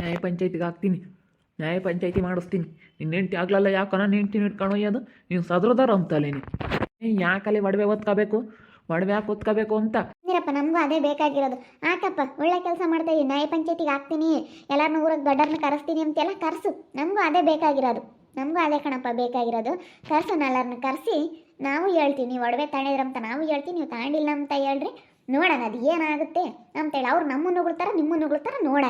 ನ್ಯಾಯ ಪಂಚಾಯತಿಗೆ ಹಾಕ್ತೀನಿ. ನ್ಯಾಯ ಪಂಚಾಯತಿ ಮಾಡಿಸ್ತೀನಿ. ನಿನ್ನ ಹೆಂಡತಿ ಆಗ್ಲಲ್ಲ ಯಾಕನ ಇಟ್ಕೊಂಡು ಒಯ್ಯೋದು ನೀನು ಸದ್ರದಾರ ಅಂತಲೇ ನೀ ಯಾಕಲ್ಲಿ ಒಡವೆ ಒತ್ಕೋಬೇಕು ಒಡವೆ ಯಾಕೆ ಒತ್ಕೋಬೇಕು ಅಂತ? ನೀರಪ್ಪ ನಮಗೂ ಅದೇ ಬೇಕಾಗಿರೋದು. ಆಕಪ್ಪ ಒಳ್ಳೆ ಕೆಲಸ ಮಾಡ್ತಾ ಇದ್ದೀನಿ ನ್ಯಾಯ ಪಂಚಾಯತಿಗೆ ಹಾಕ್ತೀನಿ. ಎಲ್ಲರನ್ನೂ ಊರಿಗೆ ದೊಡ್ಡರನ್ನ ಕರೆಸ್ತೀನಿ ಅಂತೆಲ್ಲ ಕರೆಸು. ನಮಗೂ ಅದೇ ಬೇಕಾಗಿರೋದು. ನಮಗೂ ಅದೇ ಕಣಪ್ಪ ಬೇಕಾಗಿರೋದು. ಕರ್ಸೋಣ ಎಲ್ಲರನ್ನ ಕರೆಸಿ. ನಾವು ಹೇಳ್ತೀವಿ, ನೀವು ಒಡವೆ ತಾಂಡಿದ್ರಂತ ನಾವು ಹೇಳ್ತೀವಿ, ನೀವು ತಾಂಡಿಲ್ಲ ಅಂತ ಹೇಳ್ರಿ. ನೋಡೋಣ, ಅದು ಏನಾಗುತ್ತೆ ಅಂತೇಳಿ. ಅವ್ರು ನಮ್ಮನ್ನು ಉಗುಳ್ತಾರ ನಿಮ್ಮನ್ನು ಉಗುಳ್ತಾರ ನೋಡೋಣ.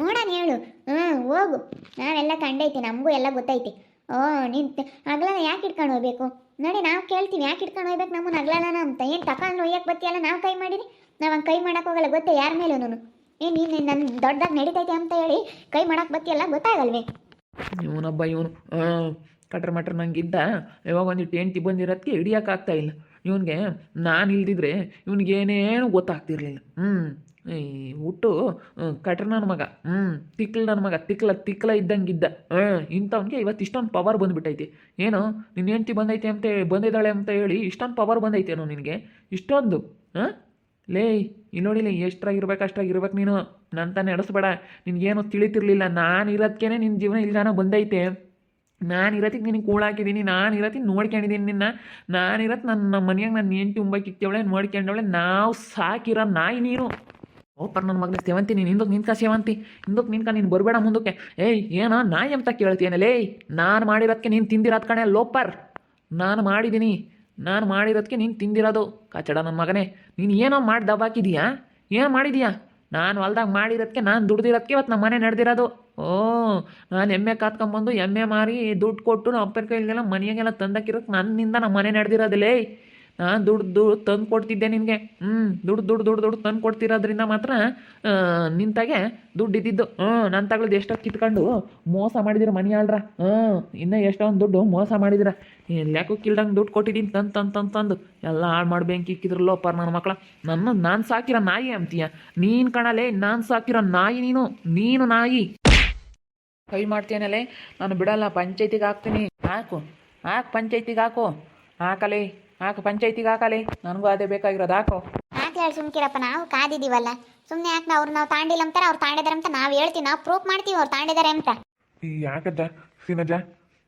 ನೋಡೋಣ ಹೇಳು. ಹ್ಞೂ ಹೋಗು. ನಾವೆಲ್ಲ ಕಂಡೈತಿ, ನಮಗೂ ಎಲ್ಲ ಗೊತ್ತೈತಿ. ಓ ನಿಂತು ಅಗ್ಲನ ಯಾಕೆ ಇಟ್ಕೊಂಡು ಹೋಗ್ಬೇಕು? ನೋಡಿ, ನಾವು ಕೇಳ್ತೀವಿ, ಯಾಕೆ ಇಟ್ಕೊಂಡು ಹೋಗ್ಬೇಕು ನಮ್ಮನ್ನು ಹಗ್ಲನ ಅಂತ? ಏನು ತಕೊಂಡು ಒಯ್ಯಕ್ಕೆ ಬತ್ತಿಯಲ್ಲ, ನಾವು ಕೈ ಮಾಡಿರಿ? ನಾವು ಹಂಗೆ ಕೈ ಮಾಡೋಕೆ ಹೋಗಲ್ಲ, ಗೊತ್ತೇ ಯಾರ ಮೇಲೆ ನಾನು ಏ ನೀನು ನನ್ನ ದೊಡ್ಡದಾಗ ನಡೀತೈತೆ ಅಂತ ಹೇಳಿ ಕೈ ಮಾಡೋಕೆ ಬತ್ತಿಯಲ್ಲ, ಗೊತ್ತಾಗಲ್ವೇ? ಇವನೊಬ್ಬ ಇವನು ಕಟ್ರ ಮಟ್ರ ನಂಗಿದ್ದ ಇವಾಗ ಒಂದು ಟೆಂಟಿ ಬಂದಿರೋದಕ್ಕೆ ಹಿಡಿಯೋಕ್ಕಾಗ್ತಾ ಇಲ್ಲ. ಇವನಿಗೆ ನಾನು ಇಲ್ದಿದ್ರೆ ಇವನಿಗೇನೇನು ಗೊತ್ತಾಗ್ತಿರ್ಲಿಲ್ಲ. ಹ್ಞೂ ಈ ಹುಟ್ಟು ಕಟ್ರ ನನ್ನ ಮಗ. ಹ್ಞೂ ತಿಕ್ಲ ನನ್ನ ಮಗ. ತಿಕ್ಲ ತಿಕ್ಲ ಇದ್ದಂಗಿದ್ದ. ಹಾಂ ಇಂಥವ್ನಿಗೆ ಇವತ್ತು ಇಷ್ಟೊಂದು ಪವರ್ ಬಂದುಬಿಟ್ಟೈತಿ. ಏನು? ನಿನ್ನ ಹೆಂಡ್ತಿ ಬಂದೈತೆ ಅಂತ ಬಂದಿದ್ದಾಳೆ ಅಂತ ಹೇಳಿ ಇಷ್ಟೊಂದು ಪವರ್ ಬಂದೈತೇನೋ ನಿನಗೆ? ಇಷ್ಟೊಂದು ಹಾಂ ಲೇ ಇಲ್ಲಿ ನೋಡಿಲ್ಲ ಎಷ್ಟ್ರಾಗಿರ್ಬೇಕು ಅಷ್ಟ್ರಾಗಿರ್ಬೇಕು ನೀನು. ನನ್ನ ತಾನೇ ನಡೆಸ್ಬೇಡ. ನಿನಗೇನು ತಿಳಿತಿರ್ಲಿಲ್ಲ. ನಾನು ಇರೋದಕ್ಕೇನೆ ನಿನ್ನ ಜೀವನ ಇಲ್ದಾನ ಬಂದೈತೆ. ನಾನು ಇರತ್ತಿಗೆ ನಿನಗೆ ಕೂಳಾಕಿದ್ದೀನಿ ನಾನು ಇರತ್ತಿಗೆ ನೋಡ್ಕೊಂಡಿದ್ದೀನಿ ನಿನ್ನ. ನಾನು ಇರತ್ತೆ ನನ್ನ ನಮ್ಮ ಮನ್ಯಾಗ ನನ್ನ ಹೆಂಡ್ತಿ ಉಂಬಕ್ಕಿತ್ತವಳೆ ನೋಡ್ಕೊಂಡವಳೆ. ನಾವು ಸಾಕಿರೋ ನಾಯಿ ನೀನು. ಓಪರ್ ನನ್ನ ಮಗನ ಸೇವಂತಿ, ನೀನು ಹಿಂದಕ್ಕೆ ನಿನ್ಕ ಸೇವಂತಿ. ಹಿಂದಕ್ಕೆ ನಿನ್ಕ ನೀನು ಬರಬೇಡ ಮುಂದಕ್ಕೆ. ಏಯ್, ಏನೋ ನಾಯಿ ಅಂತ ಕೇಳ್ತೀಯನಲ್ಲೇ ನಾನು ಮಾಡಿರೋದಕ್ಕೆ ನೀನು ತಿಂದಿರೋದು ಕಣೆ ಲೋಪರ್ ನಾನು ಮಾಡಿದ್ದೀನಿ ನಾನು ಮಾಡಿರೋದಕ್ಕೆ ನೀನು ತಿಂದಿರೋದು. ಕಚಡ ನನ್ನ ಮಗನೇ. ನೀನು ಏನೋ ಮಾಡಿ ದಬ್ಬಾಕಿದೀಯಾ ಏನು ಮಾಡಿದೀಯಾ? ನಾನು ಹೊಲ್ದಾಗ ಮಾಡಿರೋದಕ್ಕೆ ನಾನು ದುಡ್ದಿರೋದಕ್ಕೆ ಇವತ್ತು ನಮ್ಮ ಮನೆ ನಡೆದಿರೋದು. ಓ, ನಾನು ಎಮ್ಮೆ ಕಾತ್ಕೊಂಬಂದು ಎಮ್ಮೆ ಮಾರಿ ದುಡ್ಡು ಕೊಟ್ಟು ನಮ್ಮ ಅಪ್ಪನ ಕೈಗೆಲ್ಲ ಮನೆಯಾಗೆಲ್ಲ ತಂದಕ್ಕಿರೋಕೆ ನನ್ನಿಂದ ನಮ್ಮ ಮನೆ ನಡೆದಿರೋದಿಲ್ಲೇ ನಾನು ದುಡ್ಡು ದುಡ್ಡು ತಂದು ಕೊಡ್ತಿದ್ದೆ ನಿನಗೆ. ಹ್ಞೂ ದುಡ್ಡು ದುಡ್ಡು ದುಡ್ಡು ದುಡ್ಡು ತಂದು ಕೊಡ್ತಿರೋದ್ರಿಂದ ಮಾತ್ರ ನಿಂತಾಗೆ ದುಡ್ಡು ಇದ್ದಿದ್ದು. ಹ್ಞೂ ನನ್ನ ತಗೊಳ್ಳೋದು ಎಷ್ಟೋ ಕಿತ್ಕೊಂಡು ಮೋಸ ಮಾಡಿದಿರ ಮನೆ ಆಳ್ರ. ಹ್ಞೂ ಇನ್ನೂ ಎಷ್ಟೊಂದು ದುಡ್ಡು ಮೋಸ ಮಾಡಿದಿರ. ಲೆಕ್ಕ ಕಿಲ್ದಂಗೆ ದುಡ್ಡು ಕೊಟ್ಟಿದ್ದೀನಿ ತಂದು ತಂದು ತಂದು ತಂದು. ಎಲ್ಲ ಹಾಳು ಮಾಡಿ ಬೆಂಕಿ ಇಕ್ಕಿದ್ರಲ್ಲೋ ಪರ್ ನನ್ನ ಮಕ್ಕಳ ನನ್ನ, ನಾನು ಸಾಕಿರೋ ನಾಯಿ ಅಂತೀಯ? ನೀನು ಕಣಲೇ, ನಾನು ಸಾಕಿರೋ ನಾಯಿ ನೀನು. ನೀನು ನಾಯಿ. ಕೈ ಮಾಡ್ತೀನಲ್ಲೇ ನಾನು ಬಿಡಲ್ಲ ಪಂಚಾಯ್ತಿಗೆ ಹಾಕ್ತೀನಿ. ಹಾಕು. ಹಾಕು ಪಂಚಾಯ್ತಿಗೆ ಹಾಕು. ಹಾಕಲೇ. ಹಾಕು ಪಂಚಾಯತಿಗೆ ಹಾಕಲೇ. ನನಗೂ ಅದೇ ಬೇಕಾಗಿರೋದು. ಹಾಕು. ಯಾಕೆ ಹೇಳಿ ಸುಮ್ಕಿರಪ್ಪ ನಾವು ಕಾದಿದ್ದೀವಲ್ಲ. ಸುಮ್ಮನೆ ಯಾಕೆ ಅವ್ರು ನಾವು ತಾಂಡಿಲ್ಲ ಅಂತಾರೆ ಅವ್ರು ತಾಂಡಿದಾರೆ ಅಂತ ನಾವು ಹೇಳ್ತೀವಿ. ನಾವು ಪ್ರೂಫ್ ಮಾಡ್ತೀವಿ ಅವ್ರು ತಾಂಡಿದ್ದಾರೆ ಅಂತ. ಈ ಯಾಕದ ಸೀನಜ್ಜ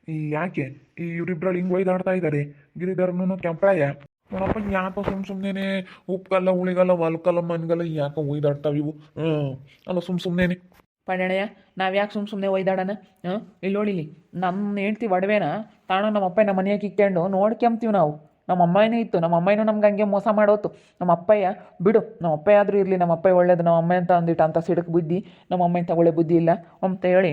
ಈ ಯಾಕೆ? ಈ ಇವರಿಬ್ರಲ್ಲಿ ಹಿಂಗೆ ಒಯ್ದಾಡ್ತಾ ಇದ್ದಾರೆ ಗಿರಿಧರ್ನು ಕೆಂಪ್ರಾಯ. ನೋಡಪ್ಪ ಯಾಕೋ ಸುಮ್ ಸುಮ್ಮನೆ ಉಪ್ಪಲ್ಲ ಉಳಿಗಲ್ಲ ಒಲ್ಕಲ್ಲ ಮನ್ಗಲ್ಲ ಯಾಕೋ ಒಯ್ದಾಡ್ತಾವ ಇವು? ಹ್ಞೂ ಅಲ್ಲ ಸುಮ್ ಸುಮ್ಮನೆ ಪಣ್ಣಯ್ಯ ನಾವು ಯಾಕೆ ಸುಮ್ಮ ಸುಮ್ಮನೆ ಒಯ್ದಾಡಣ? ಹಾಂ? ಇಲ್ಲಿ ನೋಡಿ ಇಲ್ಲಿ ನಮ್ಮ ಹೆಂಡ್ತಿ ಒಡವೆನ ತಾಣ ನಮ್ಮ ಅಪ್ಪ ನಮ್ಮ ಮನೆಯಾಗೆ ಇಕ್ಕೊಂಡು ನೋಡ್ಕೊಂತೀವಿ ನಾವು. ನಮ್ಮ ಅಮ್ಮನೇ ಇತ್ತು ನಮ್ಮ ಅಮ್ಮನೂ ನಮ್ಗೆ ಹಂಗೆ ಮೋಸ ಮಾಡೋತ್ತು. ನಮ್ಮ ಅಪ್ಪಯ್ಯ, ಬಿಡು ನಮ್ಮ ಅಪ್ಪ ಆದರೂ ಇರಲಿ ನಮ್ಮ ಅಪ್ಪ ಒಳ್ಳೇದು ನಮ್ಮ ಅಮ್ಮ ಅಂತ ಅಂದಿಟ್ಟು ಅಂತ ಸಿಡಕ್ಕೆ ಬುದ್ಧಿ ನಮ್ಮ ಅಮ್ಮ ತಗೊಳ್ಳೆ ಬುದ್ಧಿ ಇಲ್ಲ ಅಂತ ಹೇಳಿ.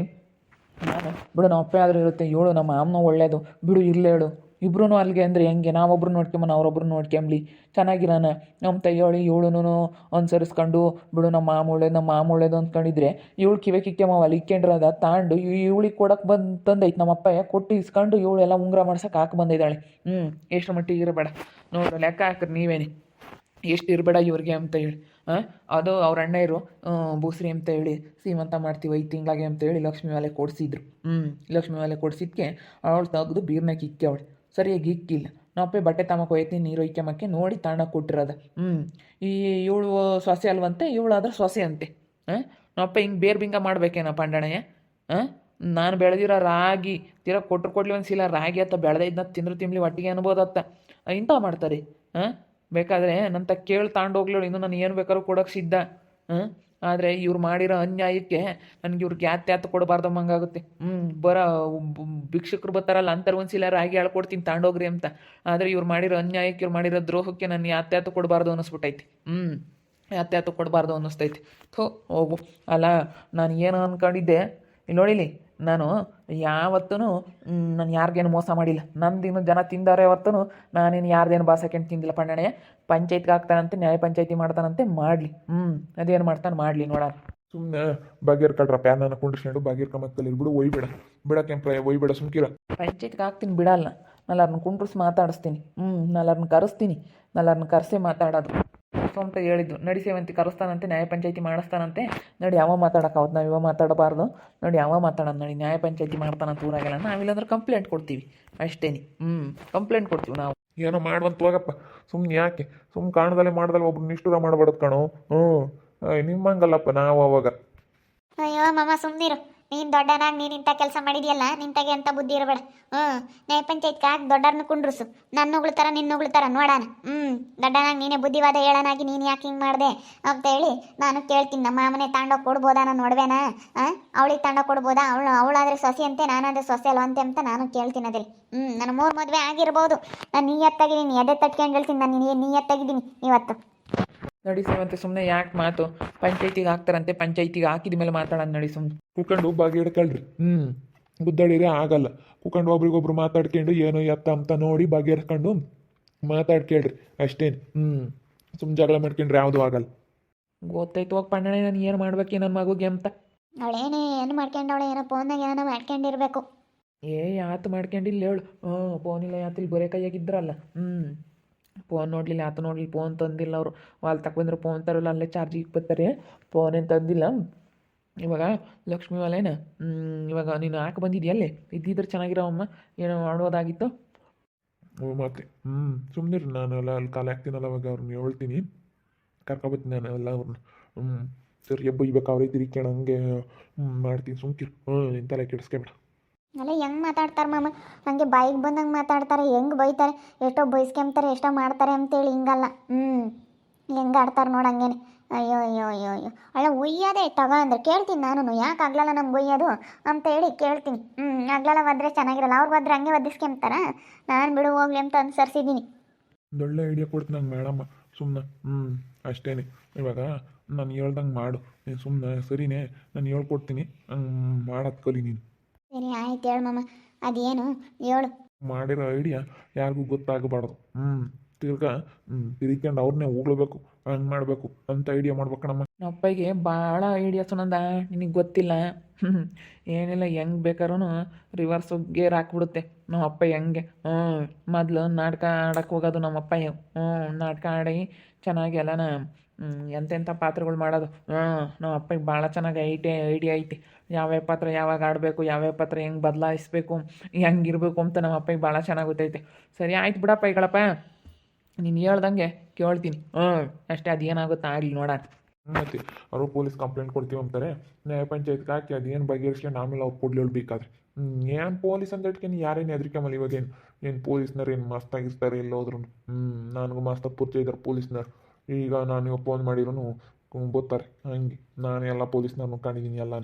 ನಾನು ಬಿಡು ನಮ್ಮ ಅಪ್ಪ ಆದರೂ ಇರುತ್ತೆ ಏಳು ನಮ್ಮ ಅಮ್ಮ ಒಳ್ಳೇದು. ಬಿಡು ಇರ್ಲೇಳು ಇಬ್ರು ಅಲ್ಲಿಗೆ ಅಂದರೆ ಹೆಂಗೆ? ನಾವೊಬ್ರು ನೋಡ್ಕೊಂಬನ ಅವ್ರೊಬ್ರು ನೋಡ್ಕೊಂಬ್ಲಿ. ಚೆನ್ನಾಗಿರೋಣ ನಮ್ಮ ತೈಯೋಳಿ ಇವಳುನು ಅನುಸರಿಸ್ಕೊಂಡು, ಬಿಡು ನಮ್ಮ ಮಾಮ ಒಳ್ಳೇದು ನಮ್ಮ ಮಾಮೂಳೆದು ಅಂದ್ಕೊಂಡಿದ್ರೆ ಇವಳು ಕಿವೆ ಕಿಕ್ಕೆಮವ ಅಲ್ಲಿ ಇಕ್ಕೊಂಡ್ರದ ತಾಂಡು ಇವಳಿಗೆ ಕೊಡಕ್ಕೆ ಬಂದು, ತಂದೈತೆ ನಮ್ಮ ಅಪ್ಪಯ್ಯ, ಕೊಟ್ಟು ಇಸ್ಕೊಂಡು ಇವಳೆಲ್ಲ ಉಂಗುರ ಮಾಡ್ಸೋಕೆ ಹಾಕಿ ಬಂದಿದ್ದಾಳೆ. ಹ್ಞೂ ಎಷ್ಟು ಮಟ್ಟಿಗೆ ಇರಬೇಡ. ನೋಡು, ಲೆಕ್ಕ ಹಾಕ್ರಿ ನೀವೇನೆ. ಎಷ್ಟು ಇರಬೇಡ ಇವ್ರಿಗೆ ಅಂತ ಹೇಳಿ. ಹಾಂ ಅದು ಅವ್ರ ಅಣ್ಣಯ್ಯರು ಬೂಸ್ರಿ ಅಂತ ಹೇಳಿ, ಸೀಮಂತ ಮಾಡ್ತೀವಿ, ಐದು ತಿಂಗಳಿಗೆ ಅಂತ ಹೇಳಿ ಲಕ್ಷ್ಮೀ ಮೇಲೆ ಕೊಡಿಸಿದ್ರು. ಹ್ಞೂ ಲಕ್ಷ್ಮೀ ಮೇಲೆ ಕೊಡಿಸಿದ್ಕೆ, ಅವಳು ತೆಗೆದು ಬೀರ್ನಾಗ ಇಕ್ಕಿ ಅವಳು. ಸರಿಯಾಗಿ ಇಕ್ಕಿಲ್ಲ. ನಾವೇ ಬಟ್ಟೆ ತಮಕ್ಕೆ ಹೋಯ್ತೀನಿ ನೀರು ಒಯ್ಕೊಂಬಕ್ಕೆ ನೋಡಿ ತಾಣ ಕೊಟ್ಟಿರೋದು. ಹ್ಞೂ ಈ ಇವಳು ಸೊಸೆ ಅಲ್ವಂತೆ, ಇವಳಾದ್ರೆ ಸೊಸೆ ಅಂತೆ. ಹಾಂ? ನಾವಪ್ಪ ಹಿಂಗೆ ಬೇರೆ ಬಿಂಗ ಮಾಡ್ಬೇಕೇನೋ ಪಂಡಣಯ್ಯ ಹಾಂ? ನಾನು ಬೆಳೆದಿರೋ ರಾಗಿ ತೀರಾ ಕೊಟ್ಟರು ಕೊಡ್ಲಿ ಒಂದು ಸೀಲ ರಾಗಿ ಅತ್ತ ಬೆಳೆದೈದ್ನ ತಿಂದ್ರು ತಿನ್ಲಿ ಒಟ್ಟಿಗೆ ಅನ್ಬೋದತ್ತ. ಇಂಥ ಮಾಡ್ತಾರೆ. ಹಾಂ? ಬೇಕಾದರೆ ನಂತ ಕೇಳಿ ತಾಂಡೋಗ್ಲಿ ಇನ್ನು ನಾನು ಏನು ಬೇಕಾದ್ರೂ ಕೊಡೋಕೆ ಸಿದ್ಧ. ಹಾಂ? ಆದರೆ ಇವ್ರು ಮಾಡಿರೋ ಅನ್ಯಾಯಕ್ಕೆ ನನಗೆ ಇವ್ರಿಗೆ ಯಾತ್ ಯಾತ್ ಕೊಡಬಾರ್ದು ಹಂಗಾಗುತ್ತೆ ಹ್ಞೂ ಬರೋ ಭಿಕ್ಷಕರು ಬರ್ತಾರಲ್ಲ ಅಂತರ ಒಂದು ಸಿಲಾರ ರಾಗಿ ಹೇಳ್ಕೊಡ್ತೀನಿ ತಾಂಡೋಗ್ರಿ ಅಂತ. ಆದರೆ ಇವ್ರು ಮಾಡಿರೋ ಅನ್ಯಾಯಕ್ಕೆ, ಇವ್ರು ಮಾಡಿರೋ ದ್ರೋಹಕ್ಕೆ ನಾನು ಯಾತ್ ಯಾತ್ ಕೊಡಬಾರ್ದು ಅನ್ನಿಸ್ಬಿಟ್ಟೈತಿ. ಹ್ಞೂ ಯಾತ್ ಯಾತ್ ಕೊಡಬಾರ್ದು ಅನ್ನಿಸ್ತೈತಿ. ಥೋ, ಹೋಗು. ಅಲ್ಲ, ನಾನು ಏನು ಅಂದ್ಕೊಂಡಿದ್ದೆ ಇಲ್ಲಿ ನೋಡಿಲಿ ನಾನು ಯಾವತ್ತೂ ನಾನು ಯಾರಿಗೇನು ಮೋಸ ಮಾಡಿಲ್ಲ. ನಂದಿನ್ನು ಜನ ತಿಂದಾರೆ ಹೊರತು ನಾನೇನು ಯಾರ್ದೇನು ಬಾಸಕ್ಕೆ ತಿಂದಿಲ್ಲ ಪಣ್ಣಣೆ. ಪಂಚಾಯತ್ಗೆ ಹಾಕ್ತಾನಂತೆ ನ್ಯಾಯ ಪಂಚಾಯತಿ ಮಾಡ್ತಾನಂತೆ ಮಾಡಲಿ. ಹ್ಞೂ ಅದೇನು ಮಾಡ್ತಾನೆ ಮಾಡಲಿ ನೋಡೋಣ ಸುಮ್ಮನೆ ಬಾಗೇರ್ ಕಳ್ರ ಪ್ಯಾನನ್ನು ಕುಂಡಿಸ್ಕೊಂಡು ಬಾಗೇರ್ ಕಮ್ಮಕ್ಕಲ್ಲಿ ಬಿಡು ಒಯ್ಬೇಡ. ಬಿಡ ಪ್ರಾಯ ಒಯ್ಬೇಡ ಸುಮ್ಕಿರ ಪಂಚಾಯತ್ಗೆ ಹಾಕ್ತೀನಿ ಬಿಡಲ್ಲ. ನಲ್ಲರ್ನ ಕುಂಡ್ರಿಸಿ ಮಾತಾಡಿಸ್ತೀನಿ. ಹ್ಞೂ ನಲ್ಲರ್ನ ಕರೆಸ್ತೀನಿ. ನಲ್ಲರ್ನ ಕರೆಸಿ ಮಾತಾಡೋದು. ಅಂತ ಹೇಳಿದ್ದು. ನಡಿ ಸೇವಂತಿ ಕರೆಸ್ತಾನಂತೆ ನ್ಯಾಯ ಪಂಚಾಯಿತಿ ಮಾಡಿಸ್ತಾನಂತೆ. ನೋಡಿ ಯಾವ ಮಾತಾಡೋಕ್ಕಾವತ್ತು ನಾವು ಇವಾಗ ಮಾತಾಡಬಾರ್ದು. ನೋಡಿ ಯಾವ ಮಾತಾಡೋದು ನೋಡಿ ನ್ಯಾಯ ಪಂಚಾಯತಿ ಮಾಡ್ತಾನಂತ ಊರಾಗೆಲ್ಲ. ನಾವಿಲ್ಲಾಂದ್ರೆ ಕಂಪ್ಲೇಂಟ್ ಕೊಡ್ತೀವಿ. ಅಷ್ಟೇನಿ. ಹ್ಞೂ ಕಂಪ್ಲೇಂಟ್ ಕೊಡ್ತೀವಿ ನಾವು. ಏನೋ ಮಾಡುವಂತ ಹೋಗಪ್ಪ. ಸುಮ್ಮನೆ ಯಾಕೆ? ಸುಮ್ಮನೆ ಕಾಣದಲ್ಲೇ ಮಾಡ್ದಲ್ಲ ಒಬ್ರು ನಿಷ್ಠುರ ಮಾಡಬಾರ್ದು ಕಣೋ. ಹ್ಞೂ ನಿಮ್ಮಂಗಲ್ಲಪ್ಪ ನಾವು ಅವಾಗ. ಅಯ್ಯೋ ಮಾಮ ಸುಮ್ಮನಿರು ನೀನು ದೊಡ್ಡನಾಗಿ ನೀನು ಇಂಥ ಕೆಲಸ ಮಾಡಿದ್ಯಲ್ಲ, ನಿಂತಾಗೆ ಅಂತ ಬುದ್ಧಿ ಇರಬೇಡ. ಹ್ಞೂ ನ್ಯಾಯ ಪಂಚಾಯತ್ ಕಾಕ್ ದೊಡ್ಡರ್ನ ಕುಂಡ್ರಸು ನನ್ನ ಉಗುಳ್ತಾರ ನಿನ್ನ ಉಗುಳ್ತಾರ ನೋಡೋಣ. ಹ್ಞೂ, ದೊಡ್ಡನಾಗಿ ನೀನೇ ಬುದ್ಧಿವಾದ ಹೇಳನಾಗಿ ನೀನು ಯಾಕೆ ಹಿಂಗೆ ಮಾಡಿದೆ ಅಂತ ಹೇಳಿ ನಾನು ಕೇಳ್ತೀನಿ. ನಮ್ಮ ಮಾಮನೆ ತಾಂಡೋಗಿ ಕೊಡ್ಬೋದಾ ನಾನು ನೋಡ್ಬೇನಾ ಹಾಂ, ಅವಳಿಗೆ ತಾಂಡ ಕೊಡ್ಬೋದಾ? ಅವಳು, ಅವಳಾದ್ರೆ ಸೊಸೆ ಅಂತೆ ನಾನಾದ್ರೆ ಸೊಸೆ ಅಲ್ವಂತೆ ಅಂತ ನಾನು ಕೇಳ್ತೀನಿ ಅದ್ರಲ್ಲಿ. ಹ್ಞೂ, ನನ್ನ ಮೂರು ಮದುವೆ ಆಗಿರ್ಬೋದು. ನಾನು ನಿಯತ್ತಾಗಿದ್ದೀನಿ, ಎದೆ ತಟ್ಕೊಂಡು ಹೇಳ್ತೀನಿ, ನಾನು ನಿನಗೆ ನಿಯತ್ತಾಗಿದ್ದೀನಿ ಇವತ್ತು. ನಡಿ ಸೇವಂತೆ ಸುಮ್ಮನೆ ಯಾಕೆ ಮಾತು? ಪಂಚಾಯ್ತಿಗೆ ಹಾಕ್ತಾರಂತೆ ಪಂಚಾಯ್ತಿಗೆ ಹಾಕಿದ ಮೇಲೆ ಮಾತಾಡೋಣ ನಡಿ ಸುಮ್ಮನೆ ಕುಕ್ಕಂಡು ಬಾಗಿ ಹಿಡ್ಕೊಳ್ರಿ. ಹ್ಞೂ ಗುದ್ದಾಡಿದ್ರೆ ಆಗಲ್ಲ. ಕುಕ್ಕಂಡು ಒಬ್ರಿಗೊಬ್ರು ಮಾತಾಡ್ಕೊಂಡು ಏನೋ ಎತ್ತ ಅಂತ ನೋಡಿ ಬಗೆಹರ್ಕೊಂಡು ಮಾತಾಡ್ಕೇಳ್ರಿ ಅಷ್ಟೇನು. ಹ್ಞೂ ಸುಮ್ಮನೆ ಜಗಳ ಮಾಡ್ಕೊಂಡ್ರೆ ಯಾವುದೂ ಆಗಲ್ಲ. ಗೊತ್ತಾಯ್ತು ಹೋಗಿ ಪಣ್ಣಣೆ ನಾನು ಏನು ಮಾಡ್ಬೇಕು ನನ್ನ ಮಗುಗೆ ಅಂತ. ಅವಳೇನೇ ಏನು ಮಾಡ್ಕೊಂಡವಳೆ ಏನೋ ಫೋನ್ನಾಗ ಏನೋ ಮಾಡ್ಕೊಂಡಿರ್ಬೇಕು. ಏ ಯಾತು ಮಾಡ್ಕೊಂಡಿಲ್ಲ ಹೇಳು. ಹ್ಞೂ ಫೋನಿಲ್ಲ ಯಾತಿಲ್ಲಿ ಬರೀ ಕೈಯಾಗಿದ್ರಲ್ಲ ಹ್ಞೂ ಫೋನ್ ನೋಡಲಿಲ್ಲ ಆತ ನೋಡಲಿಲ್ಲ ಫೋನ್ ತಂದಿಲ್ಲ ಅವರು. ಅಲ್ಲಿ ಬಂದ್ರೆ ಫೋನ್ ತರಲ್ಲ, ಅಲ್ಲೇ ಚಾರ್ಜಿಗೆ ಬರ್ತಾರೆ ಫೋನ್ ಏನು ತಂದಿಲ್ಲ. ಇವಾಗ ಲಕ್ಷ್ಮಿ ವಾಲೇನ ಇವಾಗ ನೀನು ಹಾಕಿ ಬಂದಿದ್ಯಲ್ಲೇ ಇದ್ದಿದ್ರೆ ಚೆನ್ನಾಗಿರೋವಮ್ಮ ಏನೋ ಮಾಡೋದಾಗಿತ್ತು? ಓ, ಮತ್ತೆ. ಹ್ಞೂ ಸುಮ್ಮನೆ ನಾನು ಎಲ್ಲ ಅಲ್ಲಿ ಕಾಲ ಹಾಕ್ತೀನಲ್ಲ ಅವಾಗ ಅವ್ರನ್ನ ಹೇಳ್ತೀನಿ. ಕರ್ಕೊಬತ್ತೀನಿ ನಾನು ಎಲ್ಲ ಅವ್ರನ್ನ ಹ್ಞೂ ಸರಿ ಎಬ್ಬ ಇವಾಗ ಅವ್ರೇ ತಿರ್ಕೊಂಡು ಹಂಗೆ ಮಾಡ್ತೀನಿ. ಸುಮ್ಕಿರು. ಹ್ಞೂ ನಿನ್ನ ಅಲ್ಲ ಹೆಂಗೆ ಮಾತಾಡ್ತಾರೆ ಮಾಮ? ಹಂಗೆ ಬಾಯಿಗೆ ಬಂದಂಗೆ ಮಾತಾಡ್ತಾರೆ, ಹೆಂಗೆ ಬೈತಾರೆ, ಎಷ್ಟೋ ಬೈಸ್ಕೊಂತಾರೆ ಎಷ್ಟೋ ಮಾಡ್ತಾರೆ ಅಂತೇಳಿ ಹಿಂಗಲ್ಲ. ಹ್ಞೂ ಹೆಂಗೆ ಆಡ್ತಾರೆ ನೋಡಿ ಹಂಗೇನೆ. ಅಯ್ಯೋ ಅಯ್ಯೋ ಅಯ್ಯೋ ಅಯ್ಯೋ. ಅಲ್ಲ ಒಯ್ಯೋದೇ ತಗೋ ಅಂದ್ರೆ ಕೇಳ್ತೀನಿ ನಾನು ಯಾಕೆ ಆಗ್ಲಲ್ಲ ನಮ್ಗೆ ಒಯ್ಯೋದು ಅಂತ ಹೇಳಿ ಕೇಳ್ತೀನಿ. ಹ್ಞೂ ಆಗ್ಲಲ್ಲ ಒದ್ರೆ ಚೆನ್ನಾಗಿರಲ್ಲ. ಅವ್ರು ಒದ್ರೆ ಹಂಗೆ ಒದಿಸ್ಕೊಂತಾರ ನಾನು ಬಿಡು ಹೋಗ್ಲಿ ಅಂತ ಅನ್ಸರ್ಸಿದ್ದೀನಿ ಒಳ್ಳೆ ಐಡಿಯಾ ಕೊಡ್ತೀನಿ ನಂಗೆ ಮೇಡಮ್ಮ. ಸುಮ್ಮನೆ ಹ್ಞೂ ಅಷ್ಟೇನೆ. ಇವಾಗ ನಾನು ಹೇಳ್ದಂಗೆ ಮಾಡು. ನೀನು ಸುಮ್ಮನೆ ಸರಿನೇ, ನಾನು ಹೇಳ್ಕೊಡ್ತೀನಿ. ಮಾಡೋದು ನೀನು. ಸರಿ ಆಯ್ತು ಹೇಳು ಮಾಮ. ಅದೇನು? ಹೇಳು. ಮಾಡಿರೋ ಐಡಿಯಾ ಯಾರಿಗೂ ಗೊತ್ತಾಗಬಾರ್ದು. ಹ್ಞೂ ತಿರ್ಗಾ ಹ್ಞೂ ತಿರ್ಕೊಂಡು ಅವ್ರನ್ನೇ ಹೋಗ್ಲೇಬೇಕು. ಹಂಗೆ ಮಾಡಬೇಕು. ಅಂತ ಐಡಿಯಾ ಮಾಡ್ಬೇಕಣಮ್ಮ ನಮ್ಮ ಅಪ್ಪಗೆ ಭಾಳ ಐಡಿಯಾ ಸುನಂದ. ನಿನಗೆ ಗೊತ್ತಿಲ್ಲ. ಏನಿಲ್ಲ, ಹೆಂಗೆ ಬೇಕಾದ್ರೂ ರಿವರ್ಸ್ ಗೇರ್ ಹಾಕ್ಬಿಡುತ್ತೆ. ನಮ್ಮ ಅಪ್ಪ ಹೆಂಗೆ, ಹ್ಞೂ, ಮೊದಲು ನಾಟಕ ಆಡಕ್ಕೆ ಹೋಗೋದು ನಮ್ಮ ಅಪ್ಪ ಹ್ಞೂ, ನಾಟಕ ಆಡಿ ಚೆನ್ನಾಗಿ ಎಲ್ಲನ ಎಂತೆಂಥ ಪಾತ್ರಗಳು ಮಾಡೋದು, ಹ್ಞೂ ನಮ್ಮ ಅಪ್ಪಗೆ ಭಾಳ ಚೆನ್ನಾಗಿ ಐಟಿ ಐಡಿಯಾ ಐತಿ. ಯಾವ್ಯಾವ ಪಾತ್ರ ಯಾವಾಗ ಆಡಬೇಕು, ಯಾವ್ಯಾವ ಪಾತ್ರ ಹೆಂಗೆ ಬದಲಾಯಿಸ್ಬೇಕು ಹೆಂಗಿರ್ಬೇಕು ಅಂತ ನಮ್ಮ ಅಪ್ಪಗೆ ಭಾಳ ಚೆನ್ನಾಗಿ ಗೊತ್ತೈತೆ. ಸರಿ, ಆಯ್ತು ಬಿಡಪ್ಪ ಈಗಳಪ್ಪ ನೀನು ಹೇಳ್ದಂಗೆ ಕೇಳ್ತೀನಿ, ಹ್ಞೂ, ಅಷ್ಟೇ ಏನಾಗುತ್ತಾ ಆಗಲಿ ನೋಡೋಣ ಮತ್ತೆ ಅವರು ಪೊಲೀಸ್ ಕಂಪ್ಲೇಂಟ್ ಕೊಡ್ತೀವಿ ಅಂತಾರೆ. ನ್ಯಾಯ ಪಂಚಾಯತ್ಗೆ ಹಾಕಿ ಅದೇನು ಬಗೆಹರಿಸ್ಕೊಂಡು ಆಮೇಲೆ ಅವ್ರು ಕೊಡ್ಲಿ ಹೇಳ್ಬೇಕಾದ್ರೆ. ಏನು ಪೊಲೀಸ್ ಅಂತ ಇಟ್ಕೊಂಡು ಯಾರೇನು ಹೆದರಿಕೆಮಲ್ಲ ಇವಾಗೇನು ಏನು ಪೊಲೀಸ್ನವ್ರು ಏನು ಮಸ್ತಾಗಿರ್ತಾರೆ ಎಲ್ಲೋದ್ರು ಹ್ಞೂ ನನಗೂ ಮಸ್ತಾಗಿ ಪೂರ್ತಿ ಇದ್ದಾರೆ ಪೊಲೀಸ್ನವ್ರು. ಈಗ ನಾನು ಇವಾಗ ಫೋನ್ ಮಾಡಿರೋನು ಗೊತ್ತಾರೆ ಹಂಗೆ. ನಾನು ಎಲ್ಲ ಪೊಲೀಸ್ನವ್ರನ್ನ ಕಂಡಿದ್ದೀನಿ ಎಲ್ಲ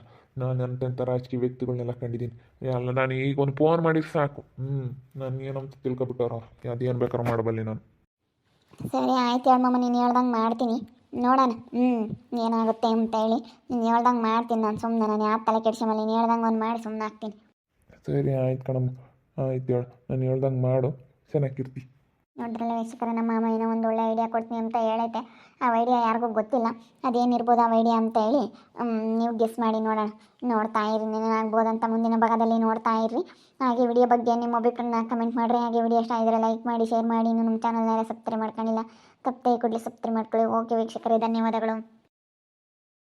ನಾನು ಎಂತೆಂಥ ರಾಜಕೀಯ ವ್ಯಕ್ತಿಗಳನ್ನೆಲ್ಲ ಕಂಡಿದ್ದೀನಿ ಎಲ್ಲ ನಾನು ಈಗ ಒಂದು ಫೋನ್ ಮಾಡಿದ್ರೆ ಸಾಕು. ಹ್ಞೂ ನಾನು ಏನಂತ ತಿಳ್ಕೊಬಿಟ್ಟವ್ರು ಅವ್ರು. ಅದೇನು ಬೇಕಾದ್ರೂ ಮಾಡಬಲ್ಲೆ ನಾನು. ಸರಿ, ಆಯ್ತು ಅಮ್ಮ ಮಾಮ ನೀನು ಹೇಳ್ದಂಗೆ ಮಾಡ್ತೀನಿ. ನೋಡೋಣ. ಹ್ಞೂ ಏನಾಗುತ್ತೆ ಅಂತ ಹೇಳಿ. ನೀನು ಹೇಳ್ದಂಗೆ ಮಾಡ್ತೀನಿ ನಾನು ಸುಮ್ಮನೆ ನಾನು ಯಾವ ತಲೆ ಕೆಡ್ಸಮಲ್ಲ ನೀನು ಹೇಳ್ದಂಗೆ ಒಂದು ಮಾಡಿ ಸುಮ್ಮನೆ ಆಗ್ತೀನಿ. ಸರಿ, ಆಯ್ತು ಕಣಮ್ಮ. ಆಯ್ತು ಹೇಳು. ನಾನು ಹೇಳ್ದಂಗೆ ಮಾಡು. ಚೆನ್ನಾಗಿರ್ತಿ ನೋಡ್ರಲ್ಲ ವೀಕ್ಷಕರ ನಮ್ಮ ಮಾಮ ಏನೋ ಒಂದು ಒಳ್ಳೆ ಐಡಿಯಾ ಕೊಡ್ತೀನಿ ಅಂತ ಹೇಳೈತೆ. ಆ ಐಡಿಯಾ ಯಾರಿಗೂ ಗೊತ್ತಿಲ್ಲ. ಅದೇನಿರ್ಬೋದು ಆ ಐಡಿಯಾ ಅಂತ ಹೇಳಿ ನೀವು ಗೆಸ್ ಮಾಡಿ ನೋಡೋಣ. ನೋಡ್ತಾ ಇರಿ ಅಂತ ಮುಂದಿನ ಭಾಗದಲ್ಲಿ ನೋಡ್ತಾ ಇರ್ರಿ ಹಾಗೆ ವಿಡಿಯೋ ಬಗ್ಗೆ ನಿಮ್ಮ ಅಭಿಪ್ರಾಯನ ಕಮೆಂಟ್ ಮಾಡಿರಿ. ಹಾಗೆ ವಿಡಿಯೋ ಇಷ್ಟ ಆಗಿದ್ರೆ ಲೈಕ್ ಮಾಡಿ ಶೇರ್ ಮಾಡಿ. ಇನ್ನು ನಮ್ಮ ಚಾನಲ್ನೆಲ್ಲ ಸಬ್ಸ್ಕ್ರೈಬ್ ಮಾಡ್ಕೊಂಡಿಲ್ಲ ತಪ್ಪದೆ ಕೂಡಲೇ ಸಬ್ಸ್ಕ್ರೈಬ್ ಮಾಡ್ಕೊಳ್ಳಿ. ಓಕೆ ವೀಕ್ಷಕರೇ, ಧನ್ಯವಾದಗಳು.